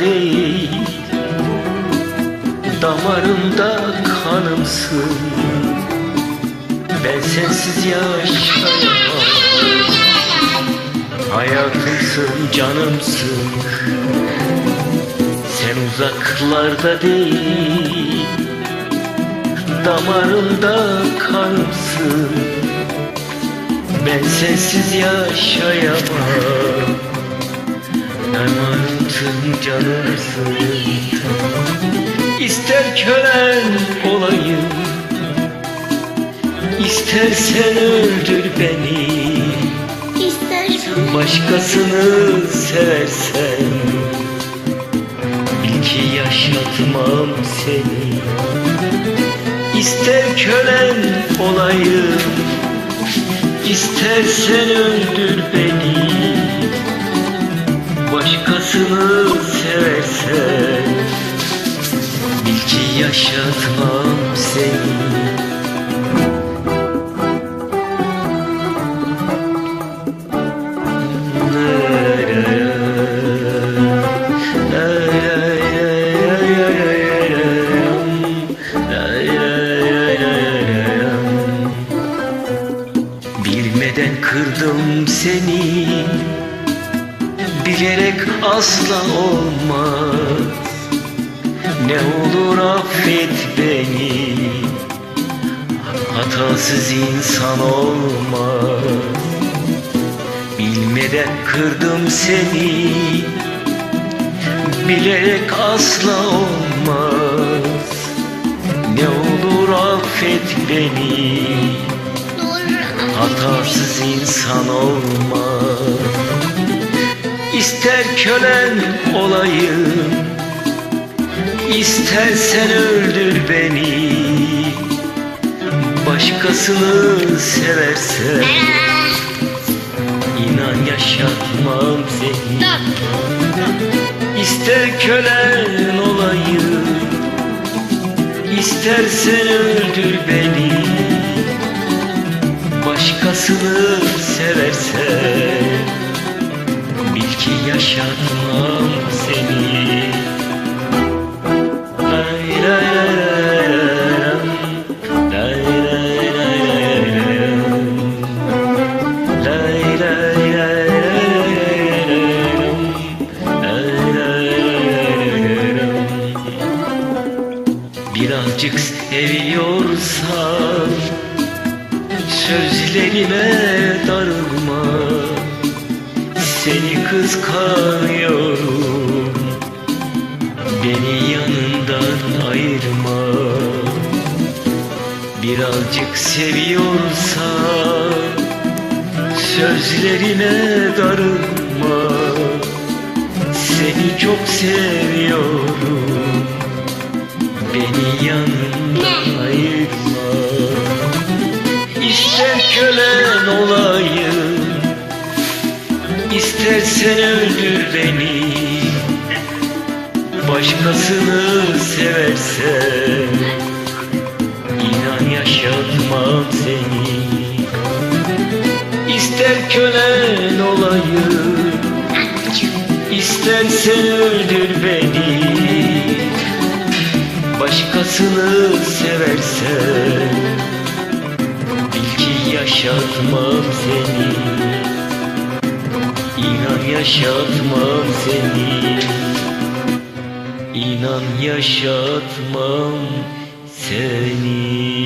değil Damarımda kanımsın. Ben sensiz yaşayamam. Hayatımsın canımsın. Sen uzaklarda değil. Damarımda kanımsın. Ben sensiz yaşayamam. İstersen öldür beni. İstersen. Başkasını seversen. Bil ki yaşatmam seni. İster kölen olayım. İstersen öldür beni. Başkasını seversen. Bil ki yaşatmam seni kırdım seni. Bilerek asla olmaz. Ne olur affet beni. Hatasız insan olmaz. Bilmeden kırdım seni. Bilerek asla olmaz. Ne olur affet beni Hatasız insan olmaz İster kölen olayım İstersen öldür beni. Başkasını seversen İnan yaşatmam seni. İster kölen olayım İstersen öldür beni Birazcık seviyorsan Sözlerime darılma. Seni kıskanıyorum Beni yanından ayırma. Birazcık seviyorsan Sözlerime darılma. Seni çok seviyorum Beni yanından ayırma. İster kölen olayım. İstersen öldür beni. Başkasını seversen İnan yaşatmam seni. İster kölen olayım. İstersen öldür beni Başkasını seversen Bil ki yaşatmam seni. İnan yaşatmam seni. İnan yaşatmam seni